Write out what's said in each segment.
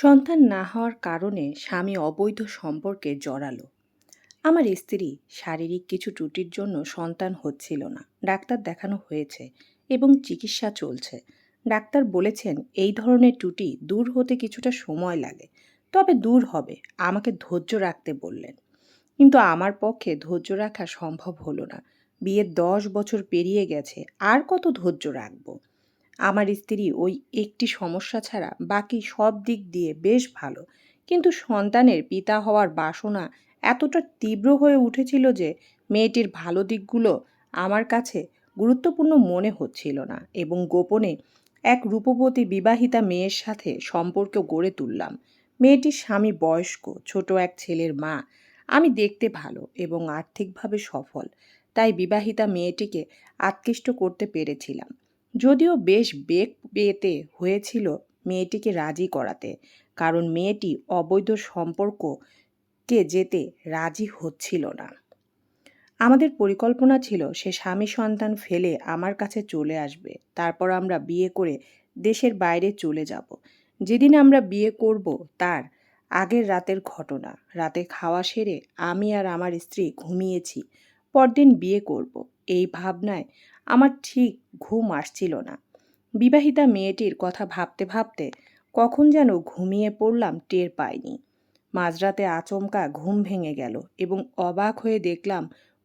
সন্তান না হওয়ার কারণে স্বামী অবৈধ সম্পর্কে জড়ালো। আমার স্ত্রী শারীরিক কিছু ত্রুটির জন্য সন্তান হচ্ছিল না। ডাক্তার দেখানো হয়েছে এবং চিকিৎসা চলছে। ডাক্তার বলেছেন, এই ধরনের ত্রুটি দূর হতে কিছুটা সময় লাগে। তবে দূর হবে, আমাকে ধৈর্য রাখতে বললেন। কিন্তু আমার পক্ষে ধৈর্য রাখা সম্ভব হলো না। বিয়ের দশ বছর পেরিয়ে গেছে, আর কত ধৈর্য রাখব? আমার স্ত্রী ওই একটি সমস্যা ছাড়া বাকি সব দিক দিয়ে বেশ ভালো। কিন্তু সন্তানের পিতা হওয়ার বাসনা এতটা তীব্র হয়ে উঠেছিল যে মেয়েটির ভালো দিকগুলো আমার কাছে গুরুত্বপূর্ণ মনে হচ্ছিল না এবং গোপনে এক রূপবতী বিবাহিতা মেয়ের সাথে সম্পর্ক গড়ে তুললাম। মেয়েটির স্বামী বয়স্ক, ছোট এক ছেলের মা। আমি দেখতে ভালো এবং আর্থিকভাবে সফল, তাই বিবাহিতা মেয়েটিকে আকৃষ্ট করতে পেরেছিলাম। যদিও বেশ বেগ পেতে হয়েছিল মেয়েটিকে রাজি করাতে, কারণ মেয়েটি অবৈধ সম্পর্ককে যেতে রাজি হচ্ছিল না। আমাদের পরিকল্পনা ছিল সে স্বামী সন্তান ফেলে আমার কাছে চলে আসবে, তারপর আমরা বিয়ে করে দেশের বাইরে চলে যাব। যেদিন আমরা বিয়ে করব তার আগের রাতের ঘটনা, রাতে খাওয়া সেরে আমি আর আমার স্ত্রী ঘুমিয়েছি, পরদিন বিয়ে করব। এই ভাবনায় আমার ঠিক ঘুম আসছিল না। বিবাহিতা মেয়েটির কথা ভাবতে ভাবতে কখন যেন ঘুমিয়ে পড়লাম টের পাইনি। মাঝরাতে আচমকা ঘুম ভেঙে গেল এবং অবাক হয়ে দেখলাম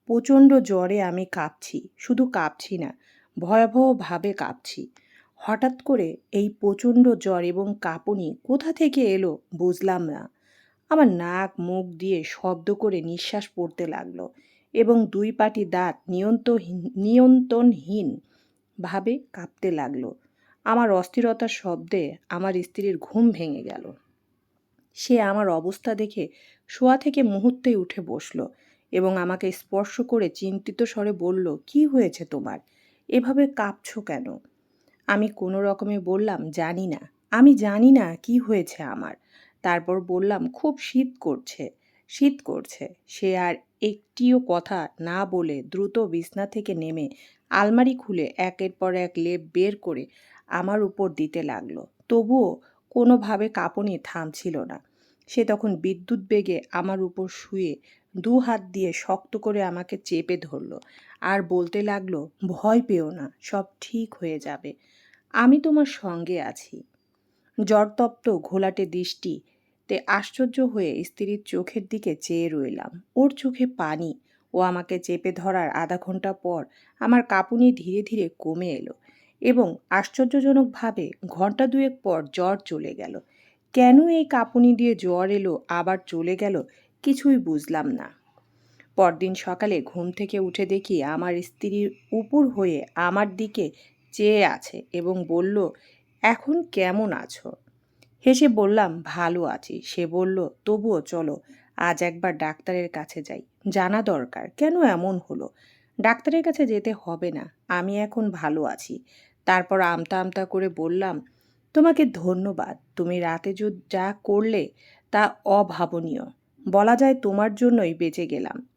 প্রচণ্ড জ্বরে আমি কাঁপছি, শুধু কাঁপছি না, ভয়াবহভাবে কাঁপছি। হঠাৎ করে এই প্রচণ্ড জ্বর এবং কাঁপুনি কোথা থেকে এলো বুঝলাম না। আমার নাক মুখ দিয়ে শব্দ করে নিঃশ্বাস পড়তে লাগল এবং দুই পাটি দাঁত নিয়ন্ত্রণহীন ভাবে কাঁপতে লাগল। আমার অস্থিরতার শব্দে আমার স্ত্রীর ঘুম ভেঙে গেল। সে আমার অবস্থা দেখে শোয়া থেকে মুহূর্তেই উঠে বসল এবং আমাকে স্পর্শ করে চিন্তিত স্বরে বলল, কি হয়েছে তোমার? এভাবে কাঁপছো কেন? আমি কোনো রকমে বললাম, জানি না। আমি জানি না কি হয়েছে আমার। তারপর বললাম, খুব শীত করছে। শীত করছে। সে আর একটিও কথা না বলে দ্রুত বিছনা থেকে নেমে আলমারি খুলে একের পর এক লেপ বের করে আমার উপর দিতে লাগল। তবুও কোনোভাবে কাঁপুনি থামছিল না। সে তখন বিদ্যুৎ বেগে আমার উপর শুয়ে দু হাত দিয়ে শক্ত করে আমাকে চেপে ধরলো আর বলতে লাগল, ভয় পেও না, সব ঠিক হয়ে যাবে। আমি তোমার সঙ্গে আছি। জ্বরতপ্ত ঘোলাটে দৃষ্টি তে আশ্চর্য হয়ে স্ত্রীর চোখের দিকে চেয়ে রইলাম। ওর চোখে পানি। ও আমাকে চেপে ধরার আধা ঘণ্টা পর আমার কাঁপুনি ধীরে ধীরে কমে এলো এবং আশ্চর্যজনকভাবে ঘণ্টা দুয়েক পর জ্বর চলে গেল। কেন এই কাঁপুনি দিয়ে জ্বর এলো, আবার চলে গেল কিছুই বুঝলাম না। পরদিন সকালে ঘুম থেকে উঠে দেখি আমার স্ত্রীর উপর হয়ে আমার দিকে চেয়ে আছে এবং বলল, এখন কেমন আছো? হেসে বললাম, ভালো আছি। সে বলল, তবুও চলো, আজ একবার ডাক্তারের কাছে যাই। জানা দরকার, কেন এমন হলো? ডাক্তারের কাছে যেতে হবে না, আমি এখন ভালো আছি। তারপর আমতা আমতা করে বললাম, তোমাকে ধন্যবাদ, তুমি রাতে যা করলে তা অভাবনীয়। বলা যায় তোমার জন্যই বেঁচে গেলাম।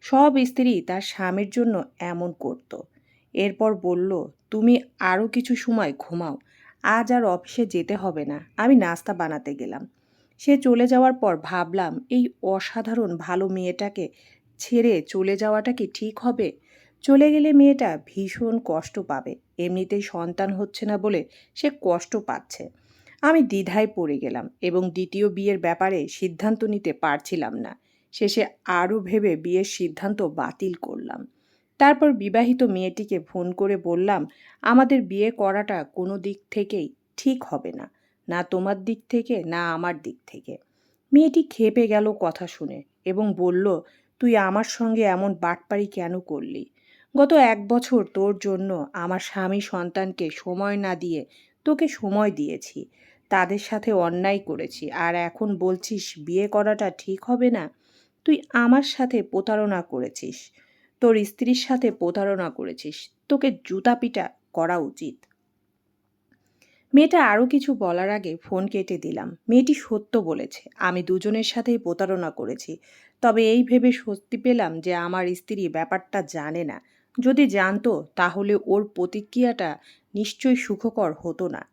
সব স্ত্রী তার স্বামীর জন্য এমন করত। এরপর বলল, তুমি আরও কিছু সময় ঘুমাও আজ আর অফিসে যেতে হবে না। আমি নাস্তা বানাতে গেলাম। সে চলে যাওয়ার পর ভাবলাম, এই অসাধারণ ভালো মেয়েটাকে ছেড়ে চলে যাওয়াটা কি ঠিক হবে? চলে গেলে মেয়েটা ভীষণ কষ্ট পাবে। এমনিতেই সন্তান হচ্ছে না বলে সে কষ্ট পাচ্ছে। আমি দ্বিধায় পড়ে গেলাম এবং দ্বিতীয় বিয়ের ব্যাপারে সিদ্ধান্ত নিতে পারছিলাম না। শেষে আরও ভেবে বিয়ের সিদ্ধান্ত বাতিল করলাম। তারপর বিবাহিত মেয়েটিকে ফোন করে বললাম, আমাদের বিয়ে করাটা কোনো দিক থেকেই ঠিক হবে না। না তোমার দিক থেকে, না আমার দিক থেকে। মেয়েটি খেপে গেল কথা শুনে এবং বলল, তুই আমার সঙ্গে এমন বাটপাড়ি কেন করলি? গত এক বছর তোর জন্য আমার স্বামী সন্তানকে সময় না দিয়ে তোকে সময় দিয়েছি। তাদের সাথে অন্যায় করেছি আর এখন বলছিস বিয়ে করাটা ঠিক হবে না? তুই আমার সাথে প্রতারণা করেছিস। তোর স্ত্রীর সাথে প্রতারণা করেছিস। তোকে জুতা পিটা করা উচিত। মেয়েটা আরও কিছু বলার আগে ফোন কেটে দিলাম। মেয়েটি সত্য বলেছে, আমি দুজনের সাথেই প্রতারণা করেছি। তবে এই ভেবে স্বস্তি পেলাম যে আমার স্ত্রী ব্যাপারটা জানে না। যদি জানতো, তাহলে ওর প্রতিক্রিয়াটা নিশ্চয়ই সুখকর হতো না।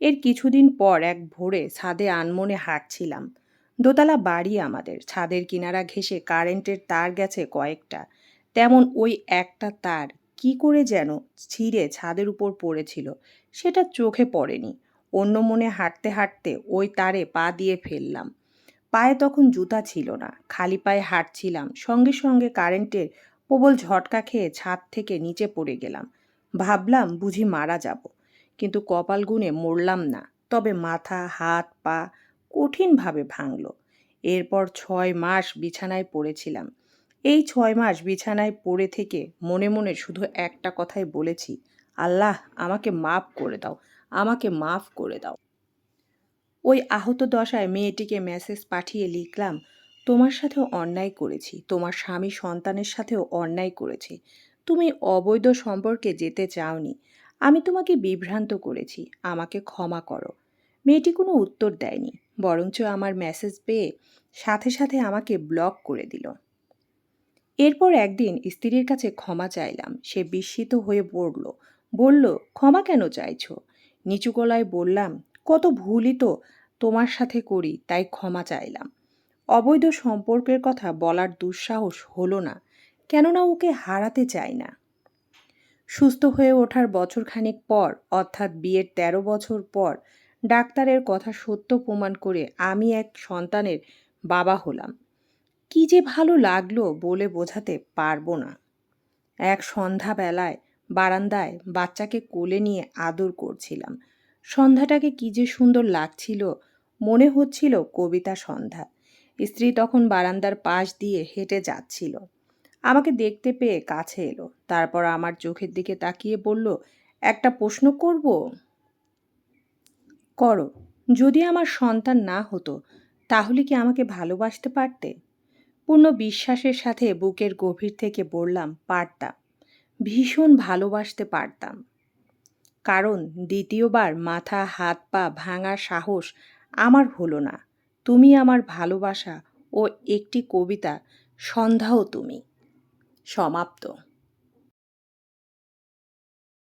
এর কিছুদিন পর এক ভোরে ছাদে আনমনে হাঁটছিলাম। দোতলা বাড়ি আমাদের। ছাদের কিনারা ঘেঁষে কারেন্টের তার গেছে কয়েকটা। তেমন ওই একটা তার কি করে যেন ছিঁড়ে ছাদের উপর পড়েছিল, সেটা চোখে পড়েনি। অন্য মনে হাঁটতে হাঁটতে ওই তারে পা দিয়ে ফেললাম। পায়ে তখন জুতা ছিল না, খালি পায়ে হাঁটছিলাম। সঙ্গে সঙ্গে কারেন্টের প্রবল ঝটকা খেয়ে ছাদ থেকে নিচে পড়ে গেলাম। ভাবলাম বুঝি মারা যাব, কিন্তু কপাল গুনে মরলাম না। তবে মাথা, হাত, পা কঠিনভাবে ভাঙল। এরপর ছয় মাস বিছানায় পড়েছিলাম। এই ছয় মাস বিছানায় পড়ে থেকে মনে মনে শুধু একটা কথাই বলেছি, আল্লাহ, আমাকে মাফ করে দাও, আমাকে মাফ করে দাও। ওই আহত দশায় মেয়েটিকে মেসেজ পাঠিয়ে লিখলাম, তোমার সাথেও অন্যায় করেছি, তোমার স্বামী সন্তানের সাথেও অন্যায় করেছি। তুমি অবৈধ সম্পর্কে যেতে চাওনি, আমি তোমাকে বিভ্রান্ত করেছি, আমাকে ক্ষমা করো। মেয়েটি কোনো উত্তর দেয়নি, বরঞ্চ আমার মেসেজ পেয়ে সাথে সাথে আমাকে ব্লক করে দিল। এরপর একদিন স্ত্রীর কাছে ক্ষমা চাইলাম। সে বিস্মিত হয়ে পড়ল বলল, ক্ষমা কেন চাইছ? নিচু গলায় বললাম, কত ভুলই তো তোমার সাথে করি, তাই ক্ষমা চাইলাম। অবৈধ সম্পর্কের কথা বলার দুঃসাহস হলো না, কেননা ওকে হারাতে চাই না। সুস্থ হয়ে ওঠার বছরখানেক পর, অর্থাৎ বিয়ের ১৩ বছর পর, ডাক্তারের কথা সত্য প্রমাণ করে আমি এক সন্তানের বাবা হলাম। কি যে ভালো লাগল বলে বোঝাতে পারব না। এক সন্ধ্যাবেলায় বারান্দায় বাচ্চাকে কোলে নিয়ে আদর করছিলাম। সন্ধ্যাটাকে কি যে সুন্দর লাগছিল, মনে হচ্ছিল কবিতা সন্ধ্যা। স্ত্রী তখন বারান্দার পাশ দিয়ে হেঁটে যাচ্ছিল। আমাকে দেখতে পেয়ে কাছে এলো, তারপর আমার চোখের দিকে তাকিয়ে বলল, একটা প্রশ্ন করব? করো। যদি আমার সন্তান না হতো, তাহলে কি আমাকে ভালোবাসতে পারতে? পূর্ণ বিশ্বাসের সাথে বুকের গভীর থেকে বললাম পারতাম ভীষণ ভালোবাসতে পারতাম। কারণ দ্বিতীয়বার মাথা, হাত, পা ভাঙার সাহস আমার হলো না। তুমি আমার ভালোবাসা ও একটি কবিতা, সন্ধ্যাও তুমি। সমাপ্ত।